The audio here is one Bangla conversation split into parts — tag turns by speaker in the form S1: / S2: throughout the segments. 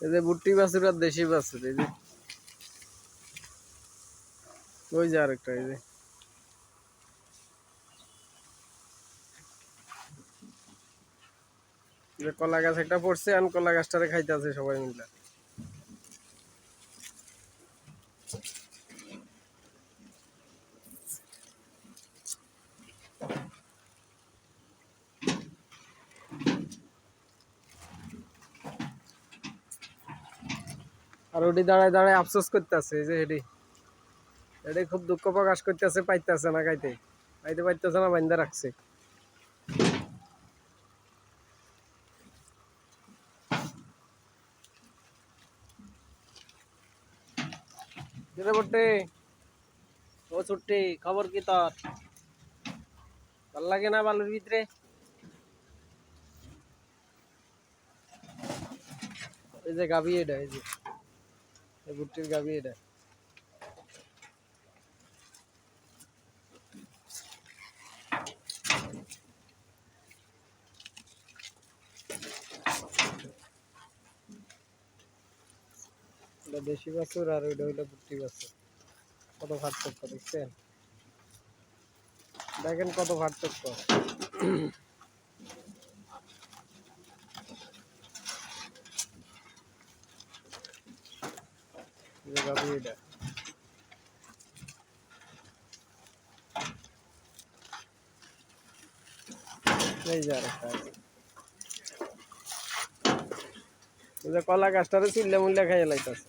S1: যে বুট্টি বাছুর আর দেশি বাছুর, এই যে। ওই যে আরেকটা, এই যে কলা গাছ একটা পড়ছে, আর কলা গাছটারে খাইতে আছে সবাই মিলে। আর ওটি দাঁড়ায় দাঁড়ায় আফসোস করতেছে যে হেডি। এটি খুব দুঃখ প্রকাশ করতেছে, পাইতেছে না খাইতে। খাইতে পাইতেছে না বান্ধা রাখছে। বটে। ও ছুটি খবর কি তোর? ভালো লাগে না বালুর ভিতরে? এই যে গাবি এটা, এই যে। এই বুটটির গাবি এটা। দেশি বাছুর আর ওইটা ওইটা বুট্টি বাছুর। কত পার্থক্য দেখছেন? দেখেন কত পার্থক্য এই যে গাবি এটা এই যে আরেকটা কলা গাছটারে চিল্লা মুল্লা খাইয়ে লাইতেছে।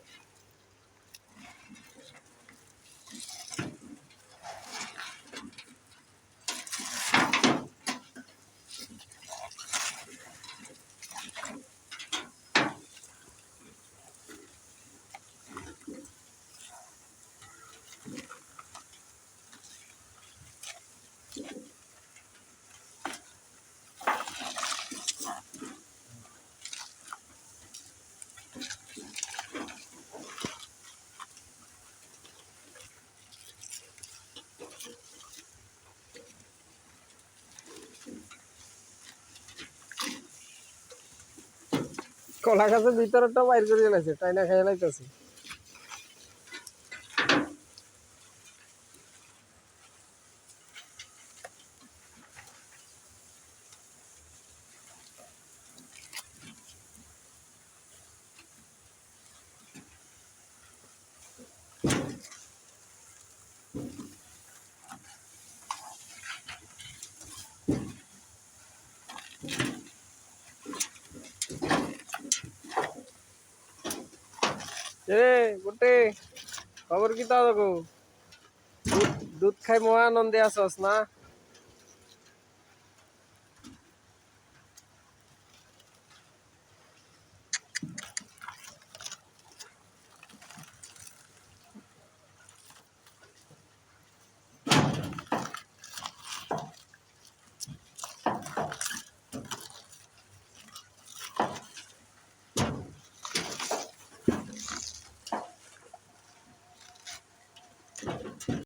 S1: কলা গাছের ভিতরটা বাইর করে লাইছে তাই না খাইয়ে লাইতেছে। এ গোটে খবর কি তা দেখো দুধ খাই মহা আনন্দে না?